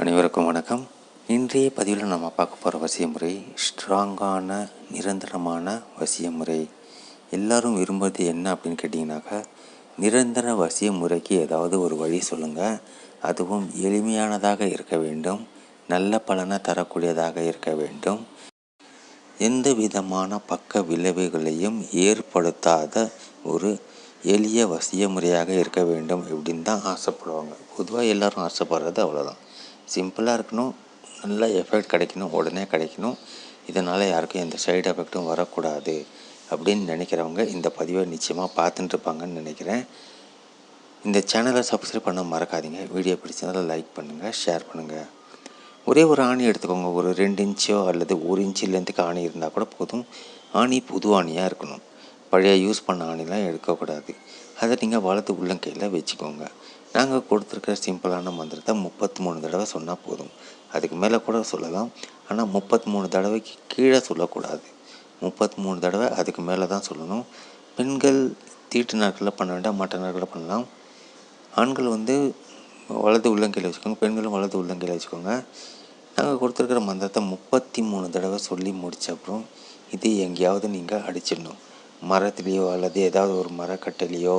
அனைவருக்கும் வணக்கம். இன்றைய பதிவில் நம்ம பார்க்க போகிற வசியமுறை ஸ்ட்ராங்கான நிரந்தரமான வசியமுறை. எல்லாரும் விரும்புவது என்ன அப்படின்னு கேட்டிங்கனாக்கா நிரந்தர வசிய முறைக்கு ஏதாவது ஒரு வழி சொல்லுங்கள் அதுவும் எளிமையானதாக இருக்க வேண்டும். நல்ல பலனை தரக்கூடியதாக இருக்க வேண்டும். எந்த விதமான பக்க விளைவுகளையும் ஏற்படுத்தாத ஒரு எளிய வசிய முறையாக இருக்க வேண்டும் இப்படின்னு தான் ஆசைப்படுவாங்க. பொதுவாக எல்லோரும் ஆசைப்படுறது அவ்வளோதான் சிம்பிளாக இருக்கணும். நல்ல எஃபெக்ட் கிடைக்கணும். உடனே கிடைக்கணும். இதனால் யாருக்கும் எந்த சைடு எஃபெக்ட்டும் வரக்கூடாது. அப்படின்னு நினைக்கிறவங்க இந்த பதிவை நிச்சயமாக பார்த்துட்டு இருப்பாங்கன்னு நினைக்கிறேன். இந்த சேனலை சப்ஸ்கிரைப் பண்ண மறக்காதீங்க. வீடியோ பிடிச்சதால் லைக் பண்ணுங்கள் ஷேர் பண்ணுங்கள் ஒரே ஒரு ஆணி எடுத்துக்கோங்க. ஒரு ரெண்டு இன்ச்சோ அல்லது ஒரு இன்ச்சு லென்த்துக்கு ஆணி இருந்தால் கூட போதும். ஆணி புது ஆணியாக இருக்கணும். பழைய யூஸ் பண்ண ஆணிலாம் எடுக்கக்கூடாது. அதை நீங்கள் வலது உள்ளங்கையில் வச்சுக்கோங்க. நாங்கள் கொடுத்துருக்க சிம்பிளான மந்திரத்தை முப்பத்தி மூணு தடவை சொன்னால் போதும். அதுக்கு மேலே கூட சொல்லலாம். ஆனால் முப்பத்தி மூணு தடவைக்கு கீழே சொல்லக்கூடாது. முப்பத்தி மூணு தடவை அதுக்கு மேலே தான் சொல்லணும். பெண்கள் தீட்டு நாட்களில் பண்ண வேண்டாம் மற்ற நாட்களில் பண்ணலாம். ஆண்கள் வந்து வலது உள்ளங்கையில் வச்சுக்கோங்க பெண்களும் வலது உள்ளங்கையில் வச்சுக்கோங்க. நாங்கள் கொடுத்துருக்குற மந்திரத்தை முப்பத்தி மூணு தடவை சொல்லி முடித்த அப்புறம் இது எங்கேயாவது நீங்கள் அடிச்சிடணும். மரத்துலேயோ அல்லது ஏதாவது ஒரு மரக்கட்டையிலையோ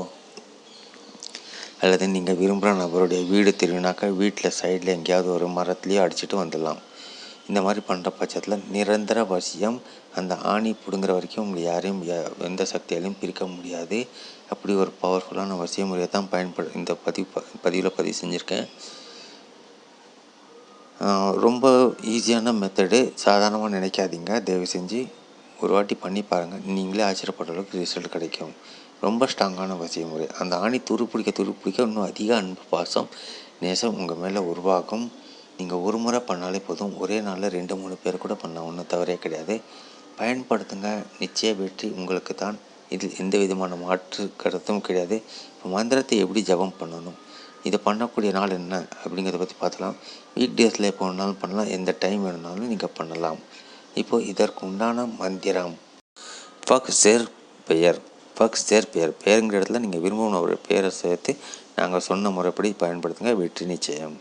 அல்லது நீங்கள் விரும்புகிற நபருடைய வீடு திரும்பினாக்கா வீட்டில் சைடில் எங்கேயாவது ஒரு மரத்துலேயோ அடிச்சுட்டு வந்துடலாம். இந்த மாதிரி பண்ணுற பட்சத்தில் நிரந்தர வசியம் அந்த ஆணி பிடுங்குற வரைக்கும் உங்களை யாரையும் எந்த சக்தியாலையும் பிரிக்க முடியாது. அப்படி ஒரு பவர்ஃபுல்லான வசிய முறையை தான் பயன்படு இந்த பதிவு ப- பதிவில் பதிவு செஞ்சுருக்கேன். ரொம்ப ஈஸியான மெத்தடு சாதாரணமாக நினைக்காதீங்க. தயவு செஞ்சு ஒரு வாட்டி பண்ணி பாருங்கள் நீங்களே ஆச்சரியப்படுற அளவுக்கு ரிசல்ட் கிடைக்கும். ரொம்ப ஸ்ட்ராங்கான வசிய முறை. அந்த ஆணி துருப்பிடிக்க துருப்பிடிக்க இன்னும் அதிக அன்பு பாசம் நேசம் உங்கள் மேலே உருவாகும். நீங்கள் ஒரு முறை பண்ணாலே போதும். ஒரே நாளில் ரெண்டு மூணு பேர் கூட பண்ண ஒன்றும் தவறே கிடையாது. பயன்படுத்துங்க. நிச்சய வெற்றி உங்களுக்கு தான். இதில் எந்த விதமான மாற்று கருத்தும் கிடையாது. இப்போ மந்திரத்தை எப்படி ஜெபம் பண்ணணும்? இதை பண்ணக்கூடிய நாள் என்ன? அப்படிங்கிறத பற்றி பார்த்தலாம். வீக் டேஸில் எப்போ வேணாலும் பண்ணலாம். எந்த டைம் வேணுனாலும் நீங்கள் பண்ணலாம். இப்போது இதற்கு உண்டான மந்திரம். ஃபக் சேர் பெயர். ஃபக் சேர் பேர். பேருங்கிற இடத்துல நீங்கள் விரும்பும் ஒரு பேரை சேர்த்து நாங்கள் சொன்ன முறைப்படி பயன்படுத்துங்க. வெற்றி நிச்சயம்.